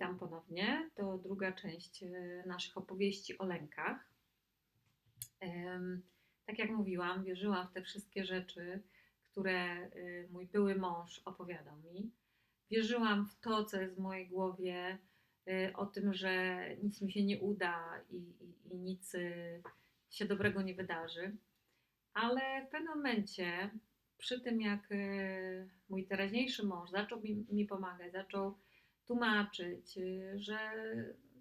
Witam ponownie. To druga część e, naszych opowieści o lękach. Tak jak mówiłam, wierzyłam w te wszystkie rzeczy, które e, mój były mąż opowiadał mi. Wierzyłam w to, co jest w mojej głowie, e, o tym, że nic mi się nie uda i, i, i nic się dobrego nie wydarzy. Ale w pewnym momencie, przy tym jak mój teraźniejszy mąż zaczął mi, mi pomagać, zaczął tłumaczyć, y, że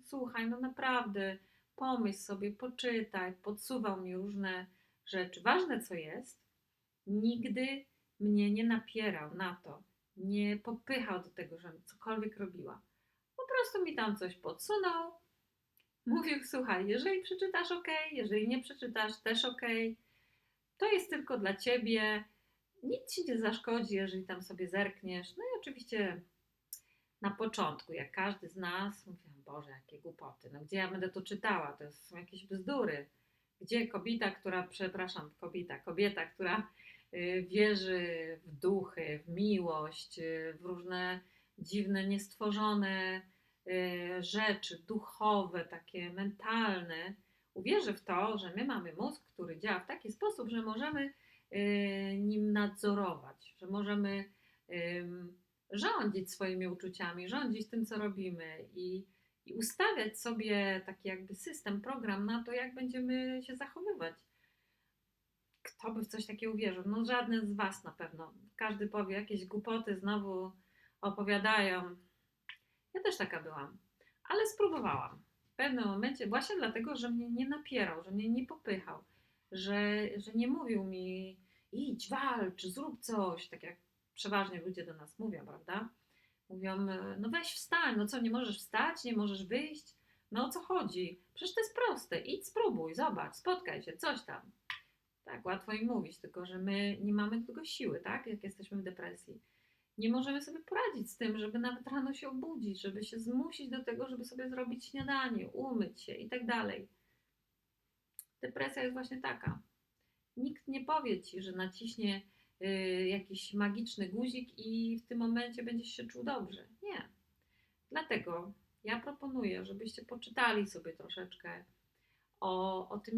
słuchaj, no naprawdę, pomyśl sobie, poczytaj, podsuwał mi różne rzeczy. Ważne co jest, nigdy mnie nie napierał na to, nie popychał do tego, żebym cokolwiek robiła. Po prostu mi tam coś podsunął, mówił, słuchaj, jeżeli przeczytasz, ok, jeżeli nie przeczytasz, też ok, to jest tylko dla ciebie, nic ci nie zaszkodzi, jeżeli tam sobie zerkniesz. No i oczywiście na początku, jak każdy z nas, mówiłam, Boże, jakie głupoty, no gdzie ja będę to czytała, to są jakieś bzdury. Gdzie kobieta, która, przepraszam, kobieta, kobieta, która wierzy w duchy, w miłość, y, w różne dziwne, niestworzone y, rzeczy duchowe, takie mentalne, uwierzy w to, że my mamy mózg, który działa w taki sposób, że możemy y, nim nadzorować, że możemy rządzić swoimi uczuciami, rządzić tym, co robimy i, i ustawiać sobie taki jakby system, program na to, jak będziemy się zachowywać. Kto by w coś takiego uwierzył? No żaden z Was na pewno. Każdy powie, jakieś głupoty znowu opowiadają. Ja też taka byłam, ale spróbowałam. W pewnym momencie, właśnie dlatego, że mnie nie napierał, że mnie nie popychał, że, że nie mówił mi idź, walcz, zrób coś, tak jak przeważnie ludzie do nas mówią, prawda? Mówią, no weź wstań, no co, nie możesz wstać, nie możesz wyjść? No o co chodzi? Przecież to jest proste, idź spróbuj, zobacz, spotkaj się, coś tam. Tak, łatwo im mówić, tylko że my nie mamy do tego siły, tak? Jak jesteśmy w depresji. Nie możemy sobie poradzić z tym, żeby nawet rano się obudzić, żeby się zmusić do tego, żeby sobie zrobić śniadanie, umyć się i tak dalej. Depresja jest właśnie taka. Nikt nie powie ci, że naciśnie jakiś magiczny guzik i w tym momencie będziesz się czuł dobrze. Nie. Dlatego ja proponuję, żebyście poczytali sobie troszeczkę o, o tym,